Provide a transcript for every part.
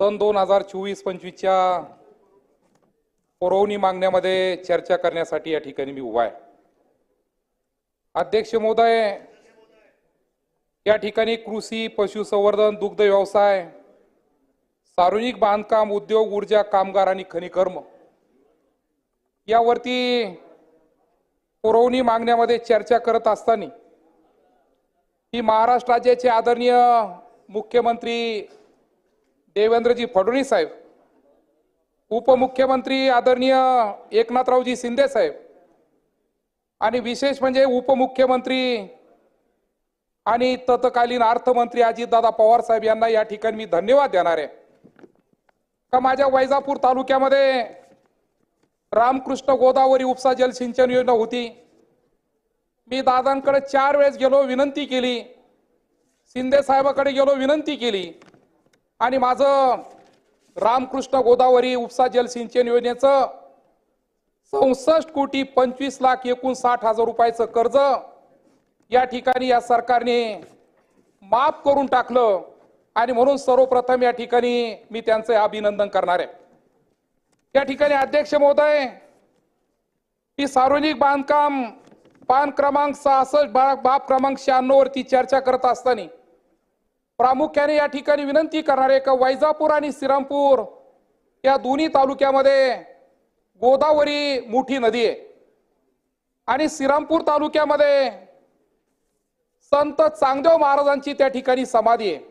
सन दोन हजार चोवीस पंचवीसच्या पुरवणी मागण्यामध्ये चर्चा करण्यासाठी या ठिकाणी मी उभा आहे. अध्यक्ष महोदय या ठिकाणी कृषी पशुसंवर्धन दुग्ध व्यवसाय सार्वजनिक बांधकाम उद्योग ऊर्जा कामगार आणि खनिकर्म यावरती पुरवणी मागण्यामध्ये चर्चा करत असताना ही महाराष्ट्र राज्याचे आदरणीय मुख्यमंत्री देवेंद्रजी फडणवीस साहेब उपमुख्यमंत्री आदरणीय एकनाथरावजी शिंदे साहेब आणि विशेष म्हणजे उपमुख्यमंत्री आणि तत्कालीन अर्थमंत्री अजितदादा पवार साहेब यांना या ठिकाणी मी धन्यवाद देणार आहे. का माझ्या वैजापूर तालुक्यामध्ये रामकृष्ण गोदावरी उपसा जलसिंचन योजना होती. मी दादांकडे चार वेळेस गेलो विनंती केली. शिंदे साहेबाकडे गेलो विनंती केली. आणि माझं रामकृष्ण गोदावरी उपसा जलसिंचन योजनेचं चौसष्ट कोटी पंचवीस लाख एकूण साठ हजार रुपयाचं कर्ज या ठिकाणी या सरकारने माफ करून टाकलं. आणि म्हणून सर्वप्रथम या ठिकाणी मी त्यांचं अभिनंदन करणार आहे. या ठिकाणी अध्यक्ष महोदय ही सार्वजनिक बांधकाम पान क्रमांक सहासष्ट बाब बाब क्रमांक शहाण्णव वरती चर्चा करत असताना प्रामुख्याने या ठिकाणी विनंती करणार आहे का वैजापूर आणि श्रीरामपूर या दोन्ही तालुक्यामध्ये गोदावरी मोठी नदी आहे. आणि श्रीरामपूर तालुक्यामध्ये संत चांगदेव महाराजांची त्या ठिकाणी समाधी आहे.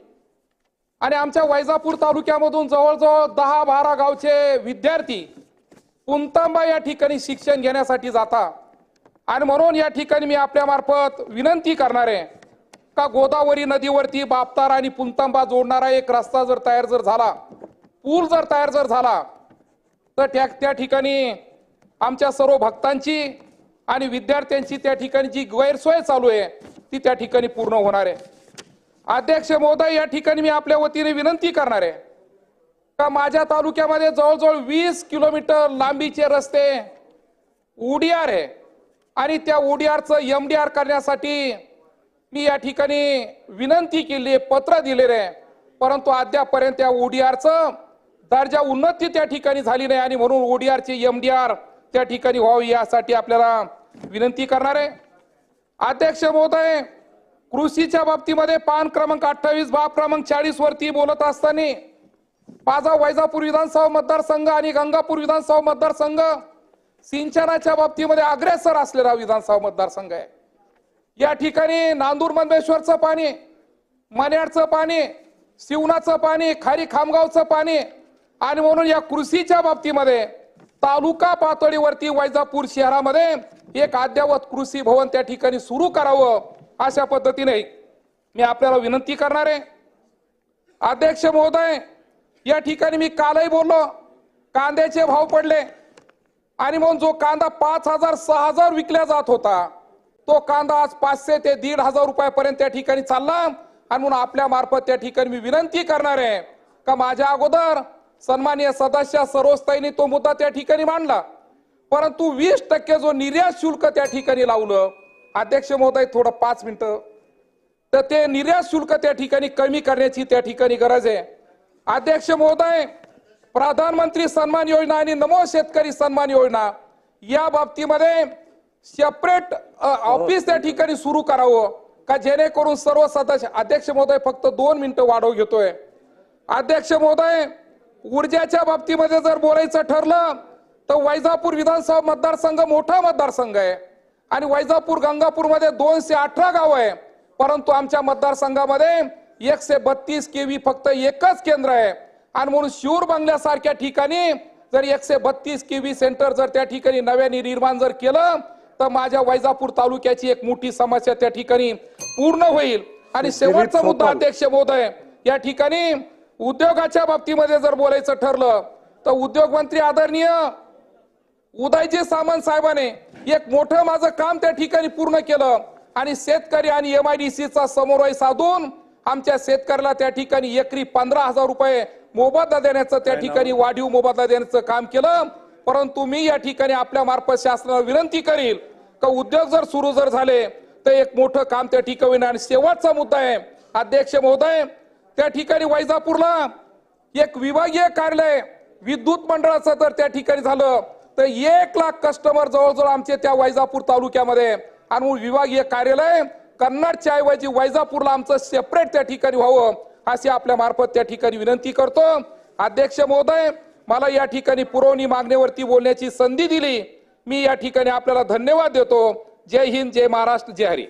आणि आमच्या वैजापूर तालुक्यामधून जवळजवळ दहा बारा गावचे विद्यार्थी पुंतांबा या ठिकाणी शिक्षण घेण्यासाठी जाता आणि म्हणून या ठिकाणी मी आपल्या मार्फत विनंती करणार आहे का गोदावरी नदीवरती बापतार आणि पुंतांबा जोडणारा एक रस्ता जर तयार जर झाला पूल जर तयार जर झाला तर त्या त्या ठिकाणी आमच्या सर्व भक्तांची आणि विद्यार्थ्यांची त्या ठिकाणी जी गैरसोय चालू आहे ती त्या ठिकाणी पूर्ण होणार आहे. अध्यक्ष महोदय या ठिकाणी मी आपल्या वतीने विनंती करणार आहे का माझ्या तालुक्यामध्ये जवळजवळ वीस किलोमीटर लांबीचे रस्ते उडीआर आहे आणि त्या उडीआरचं आर करण्यासाठी मी या ठिकाणी विनंती केली आहे पत्र दिलेलं आहे. परंतु अद्यापर्यंत त्या ओडीआरचं दर्जा उन्नती त्या ठिकाणी झाली नाही आणि म्हणून ओडीआरचे एम डी आर त्या ठिकाणी व्हावी यासाठी आपल्याला विनंती करणार आहे. अध्यक्ष महोदय कृषीच्या बाबतीमध्ये पान क्रमांक अठ्ठावीस बाब क्रमांक चाळीस वरती बोलत असताना माझा वैजापूर विधानसभा मतदारसंघ आणि गंगापूर विधानसभा मतदारसंघ सिंचनाच्या बाबतीमध्ये अग्रेसर असलेला विधानसभा मतदारसंघ आहे. या ठिकाणी नांदूर मंदेश्वरचं पाणी मन्याडचं पाणी शिवनाचं पाणी खारी खामगावचं पाणी आणि म्हणून या कृषीच्या बाबतीमध्ये तालुका पातळीवरती वैजापूर शहरामध्ये एक अद्ययावत कृषी भवन त्या ठिकाणी सुरू करावं अशा पद्धतीने मी आपल्याला विनंती करणार आहे. अध्यक्ष महोदय या ठिकाणी मी कालही बोललो कांद्याचे भाव पडले आणि म्हणून जो कांदा पाच हजार सहा हजार विकला जात होता तो कांदा आज पाचशे ते दीड हजार रुपयापर्यंत त्या ठिकाणी चालला आणि म्हणून आपल्या मार्फत त्या ठिकाणी मी विनंती करणार आहे. का माझ्या अगोदर सन्मान्य सदस्य सरोजताईने तो मुद्दा त्या ठिकाणी मांडला. परंतु वीस टक्के जो निर्यात शुल्क त्या ठिकाणी लावलं अध्यक्ष महोदय थोडं पाच मिनिटं. तर ते निर्यात शुल्क त्या ठिकाणी कमी करण्याची त्या ठिकाणी गरज आहे. अध्यक्ष महोदय प्रधानमंत्री सन्मान योजना आणि नमो शेतकरी सन्मान योजना या बाबतीमध्ये सेपरेट ऑफिस त्या ठिकाणी सुरू करावं का जेणेकरून सर्व सदस्य अध्यक्ष महोदय फक्त दोन मिनिटं वाढव घेतोय. अध्यक्ष महोदय ऊर्जाच्या बाबतीमध्ये जर बोलायचं ठरलं तर वैजापूर विधानसभा मतदारसंघ मोठा मतदारसंघ आहे. आणि वैजापूर गंगापूरमध्ये दोनशे अठरा गाव आहे. परंतु आमच्या मतदारसंघामध्ये एकशे बत्तीस केवी फक्त एकच केंद्र आहे. आणि म्हणून शिवर बंगल्यासारख्या ठिकाणी जर एकशे बत्तीस केवी सेंटर जर त्या ठिकाणी नव्याने निर्माण जर केलं तर माझ्या वैजापूर तालुक्याची एक मोठी समस्या त्या ठिकाणी पूर्ण होईल. आणि शेवटचा मुद्दा अध्यक्ष महोदय या ठिकाणी उद्योगाच्या बाबतीमध्ये जर बोलायचं ठरलं तर उद्योग मंत्री आदरणीय उदयजी सामंत साहेबांनी एक मोठं माझं काम त्या ठिकाणी पूर्ण केलं. आणि शेतकरी आणि एमआयडीसीचा समन्वय साधून आमच्या शेतकऱ्याला त्या ठिकाणी एकरी पंधरा हजार रुपये मोबदला देण्याचं त्या ठिकाणी वाढीव मोबदला देण्याचं काम केलं. परंतु मी या ठिकाणी आपल्या मार्फत शासनाला विनंती करील का उद्योग जर सुरू जर झाले तर एक मोठं काम त्या ठिकाणी आणि शेवटचा मुद्दा आहे. अध्यक्ष महोदय त्या ठिकाणी वैजापूरला एक विभागीय कार्यालय विद्युत मंडळाचं जर त्या ठिकाणी झालं तर एक लाख कस्टमर जवळजवळ आमचे त्या वैजापूर तालुक्यामध्ये. आणि मग विभागीय कार्यालय कन्नडच्या ऐवजी वैजापूरला आमचं सेपरेट त्या ठिकाणी व्हावं अशी आपल्या मार्फत त्या ठिकाणी विनंती करतो. अध्यक्ष महोदय मला या ठिकाणी पुरवणी मागणीवरती बोलण्याची संधी दिली. मी या ठिकाणी आपल्याला धन्यवाद देतो. जय हिंद जय महाराष्ट्र जय हरी.